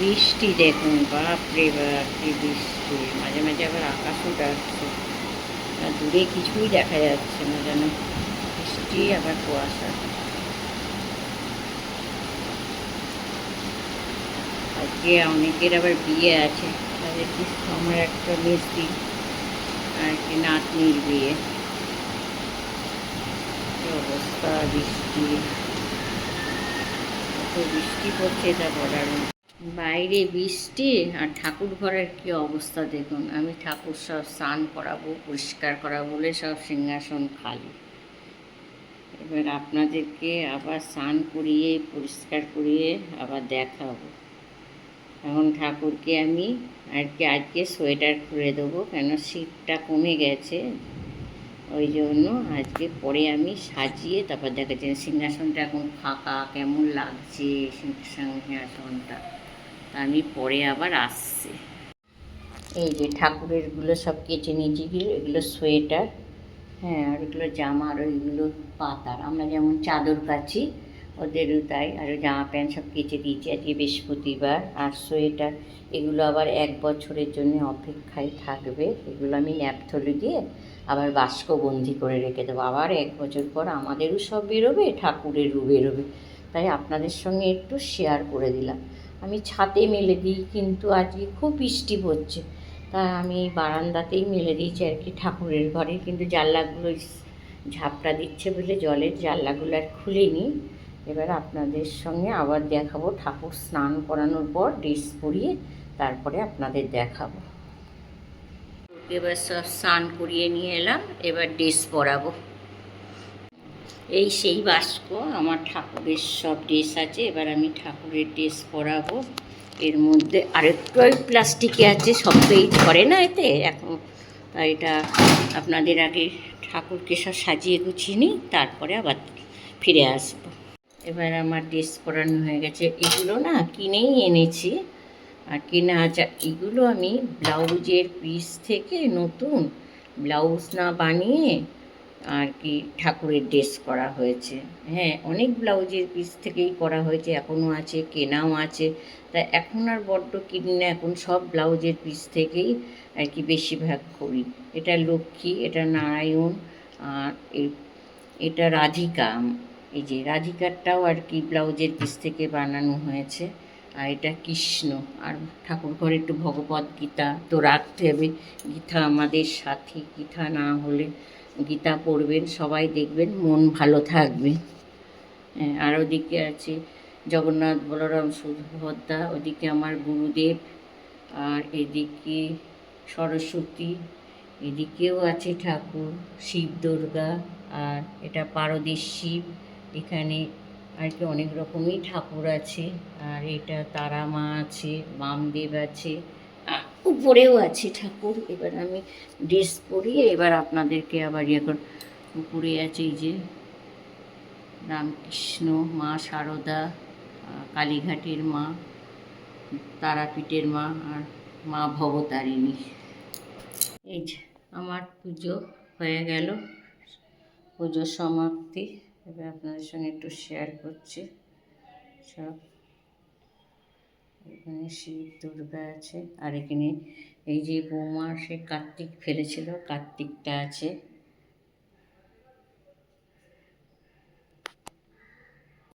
বৃষ্টি দেখুন বাপরে বাপ, কি বৃষ্টি। মাঝে মাঝে আবার আকাশও ডাকছে আর দূরে কিছুই দেখা যাচ্ছে না যেন। বৃষ্টি, আবার কুয়াশা। আজকে অনেকের আবার বিয়ে আছে। তাদের কি আমার একটা মিস্ত্রি আর কি নাতনির বিয়ে। অবস্থা বৃষ্টি। এত বৃষ্টি পড়ছে তা বলার। বাইরে বৃষ্টি আর ঠাকুর ঘরের কি অবস্থা দেখুন। আমি ঠাকুর সব স্নান করাবো, পরিষ্কার করাবো বলে সব সিংহাসন খালি। এবার আপনাদেরকে আবার স্নান করিয়ে, পরিষ্কার করিয়ে আবার দেখাবো। এখন ঠাকুরকে আমি আর কি আজকে সোয়েটার খুলে দেবো, কেন শীতটা কমে গেছে। ওই জন্য আজকে পরে আমি সাজিয়ে তারপর দেখাচ্ছি। সিংহাসনটা এখন ফাঁকা, কেমন লাগছে সিংহাসনটা? আমি পরে আবার আসছি। এই যে ঠাকুরেরগুলো সব কেচে নিয়েছি এগুলো সোয়েটার হ্যাঁ আর এগুলো জামা, আর ওইগুলো পাতার। আমরা যেমন চাদর কাছি ওদেরও তাই আর জামা প্যান্ট সব কেচে দিয়েছি আজকে বৃহস্পতিবার। আর সোয়েটার, এগুলো আবার এক বছরের জন্য অপেক্ষায় থাকবে। এগুলো আমি ন্যাপথলি দিয়ে আবার বাস্কবন্দি করে রেখে দেবো। আবার এক বছর পর আমাদেরও সব বেরোবে, ঠাকুরেরও বেরোবে। তাই আপনাদের সঙ্গে একটু শেয়ার করে দিলাম। আমি ছাদে মেলে দিই, কিন্তু আজকে খুব বৃষ্টি পড়ছে। তাই আমি বারান্দাতেই মেলে দিয়েছি আর কি ঠাকুরের ঘরে, কিন্তু জানলাগুলো ঝাপটা দিচ্ছে বলে জলের জানলাগুলো আর খুলিনি। এবার আপনাদের সঙ্গে আবার দেখাবো ঠাকুর স্নান করানোর পর ড্রেস পরিয়ে তারপরে আপনাদের দেখাবো। এবার সব স্নান করিয়ে নিয়ে এলাম, এবার ড্রেস পরাবো। এই সেই বাস্ক, আমার ঠাকুরের সব ড্রেস আছে, এবার আমি ঠাকুরের ড্রেস পরাবো। এর মধ্যে আরেকটু প্লাস্টিকে আছে, সব তো এই ধরে না এতে, এখন তাই এটা আপনাদের আগে ঠাকুরকে সব সাজিয়ে গুছিয়ে নিই, তারপরে আবার ফিরে আসব। এবার আমার ড্রেস পরানো হয়ে গেছে। এগুলো না কিনেই এনেছি, আর কেনা আছে এগুলো আমি ব্লাউজের পিস থেকে নতুন ব্লাউজ না বানিয়ে আর কি ঠাকুরের ড্রেস করা হয়েছে। হ্যাঁ অনেক ব্লাউজের পিস থেকেই করা হয়েছে, এখনও আছে, কেনাও আছে। তা এখন আর বড্ড কিনি না, এখন সব ব্লাউজের পিস থেকেই আর কি বেশিরভাগ করি। এটা লক্ষ্মী, এটা নারায়ণ, আর এটা রাধিকা, এই যে রাধিকারটাও আর কি ব্লাউজের পিস থেকে বানানো হয়েছে। আর এটা কৃষ্ণ, আর ঠাকুর ঘরে একটু ভগবত গীতা তো রাখতে হবে। গীতা আমাদের সাথী, গীতা না হলে গীতা পড়বেন সবাই দেখবেন মন ভালো থাকবে। হ্যাঁ, আর ওদিকে আছে জগন্নাথ বলরাম সুভদ্রা ওদিকে আমার গুরুদেব আর এদিকে সরস্বতী এদিকেও আছে ঠাকুর শিব দুর্গা আর এটা পারদের শিব এখানে আর কি অনেক রকমই ঠাকুর আছে আর এটা তারা মা আছে বামদেব আছে। উপরেও আছে ঠাকুর, এবার আমি ড্রেস পরিয়ে এবার আপনাদেরকে আবার কর উপরে আছে এই যে রামকৃষ্ণ, মা শারদা কালীঘাটের মা, তারাপীঠের মা আর মা ভবতারিণী। এই যে আমার পুজো হয়ে গেল, পুজোর সমাপ্তি। এবার আপনাদের সঙ্গে একটু শেয়ার করছি। সব এখানে শিব দুর্গা আছে আর এখানে এই যে বৌমা সে কার্তিক ফেলেছিল কার্তিকটা আছে।